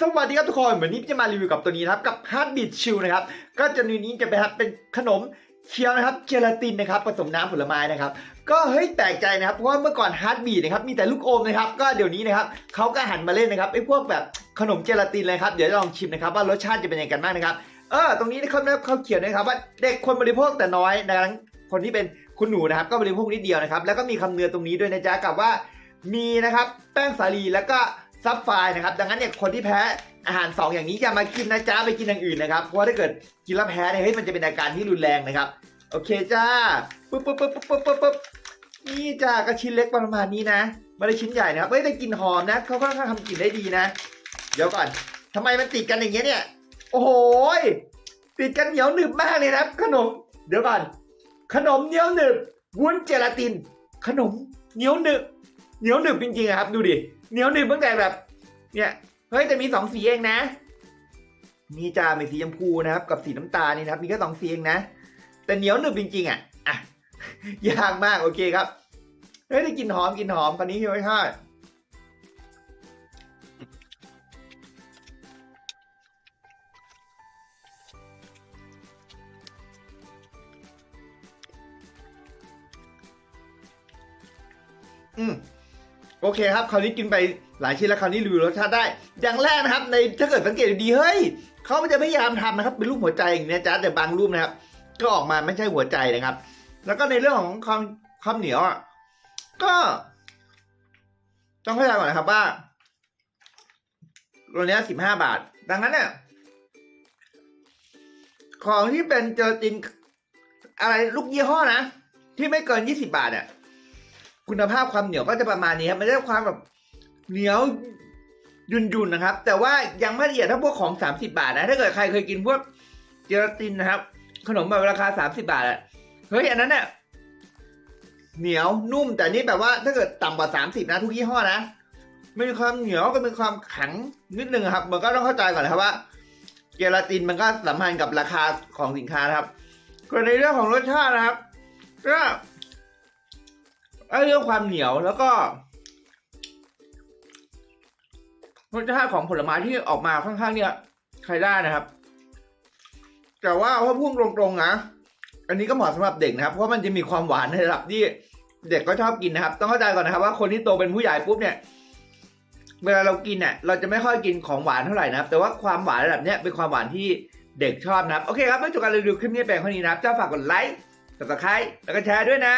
สวัสดีครับทุกคนวันนี้จะมารีวิวกับตัวนี้นะครับกับ Heart Beat Chill นะครับก็จะนี้นี้จะเป็นครับเป็นขนมเคี้ยวนะครับเจลาตินนะครับผสมน้ำผลไม้นะครับก็เฮ้ยแปลกใจนะครับเพราะว่าเมื่อก่อน Heart Beat นะครับมีแต่ลูกอมนะครับก็เดี๋ยวนี้นะครับเขาก็หันมาเล่นนะครับไอ้พวกแบบขนมเจลาตินเลยครับเดี๋ยวจะลองชิมนะครับว่ารสชาติจะเป็นยังไงกันบ้างนะครับเออตรงนี้นะครับเขาเขียนนะครับว่าเด็กคนบริโภคแต่น้อยดังนั้นคนที่เป็นคุณหนูนะครับก็บริโภคนิดเดียวนะครับแล้วก็มีคำเนือนตรงนี้ด้วยนะจ๊ะกับว่ามีนะครับแป้งสาลีแล้วก็ ซับไฟนะครับดังนั้นเนี่ยคนที่แพ้อาหาร 2 อย่างนี้อย่ามากินนะจ๊ะไปกินอย่างอื่นนะครับเพราะว่าถ้าเกิดกินแล้วแพ้เนี่ยเฮ้ยมันจะเป็นอาการที่รุนแรงนะครับ โอเคจ้าปุ๊บปุ๊บปุ๊บปุ๊บปุ๊บปุ๊บปุ๊บนี่จ้ากระชิ้นเล็กประมาณนี้นะไม่ได้ชิ้นใหญ่นะครับเฮ้ยแต่กลิ่นหอมนะเขาค่อนข้างทำกลิ่นได้ดีนะ เดี๋ยวก่อนทำไมมันติดกันอย่างเงี้ยเนี่ยโอ้โหติดกันเหนียวหนึบมากเลยนะครับขนม เดี๋ยวก่อน ขนมเหนียวหนึบวุ้นเจลาติน ขนมเหนียวหนึบ เหนียวหนึบจริงๆครับ ดูดิเหนียวหนึบตั้งแต่แบบ เนี่ยเฮ้ยแต่มีสองสีเองนะ นี่จะมีสีชมพูนะครับ กับสีน้ำตาลนี่นะครับ มีแค่สองสีเองนะ แต่เหนียวหนึบจริงๆอะอะยากมากโอเคครับเฮ้ยได้กลินหอมกลินหอมคราวนี้พี่ไม่ทอดอืม โอเคครับคราวนี้กินไปหลายชิ้นแล้วคราวนี้รีวิวรสชาติได้ อย่างแรกนะครับในถ้าเกิดสังเกตดีเฮ้ยเขาจะพยายามทำนะครับเป็นรูปหัวใจอย่างนี้จ๊ะแต่บางรูปนะครับ ก็ออกมาไม่ใช่หัวใจนะครับ แล้วก็ในเรื่องของความความเหนียวอะก็ต้องเข้าใจก่อนนะครับว่าตัวนี้สิบห้าบาท ดังนั้นเนี่ยของที่เป็นเจอตินอะไรลูกยี่ห้อนะ ที่ไม่เกินยี่สิบาทเนี่ย คุณภาพความเหนียวก็จะประมาณนี้ครับมันจะความแบบเหนียวยุ่นๆนะครับ แต่ว่ายังไม่ละเอียดเท่าพวกของ 30 บาทนะ ถ้าเกิดใครเคยกินพวกเจลาตินนะครับ ขนมแบบราคา 30 บาทอะเฮ้ยอันนั้นเนี่ยเหนียวนุ่มแต่นี่แบบว่าถ้าเกิดต่ำกว่า 30 นะ ทุกยี่ห้อนะไม่มีความเหนียวก็มีความแข็งนิดนึงครับ มันก็ต้องเข้าใจก่อนนะครับว่าเจลาตินมันก็สัมพันธ์กับราคาของสินค้านะครับก็ในเรื่องของรสชาตินะครับ ก็ เรื่องความเหนียวแล้วก็รสชาติของผลไม้ที่ออกมาค่อนข้างเนี่ยใช้ได้นะครับ แต่ว่าถ้าพูดตรงๆนะอันนี้ก็เหมาะสำหรับเด็กนะครับ เพราะมันจะมีความหวานในระดับที่เด็กก็ชอบกินนะครับ ต้องเข้าใจก่อนนะครับว่าคนที่โตเป็นผู้ใหญ่ปุ๊บเนี่ย เวลาเรากินเนี่ยเราจะไม่ค่อยกินของหวานเท่าไหร่นะครับ แต่ว่าความหวานระดับเนี้ยเป็นความหวานที่เด็กชอบนะครับ โอเคครับเมื่อจบการรีวิวคลิปนี้แปลงเท่านี้นะครับเจ้าฝากกดไลค์กดซับสไคร้แล้วก็แชร์ด้วยนะ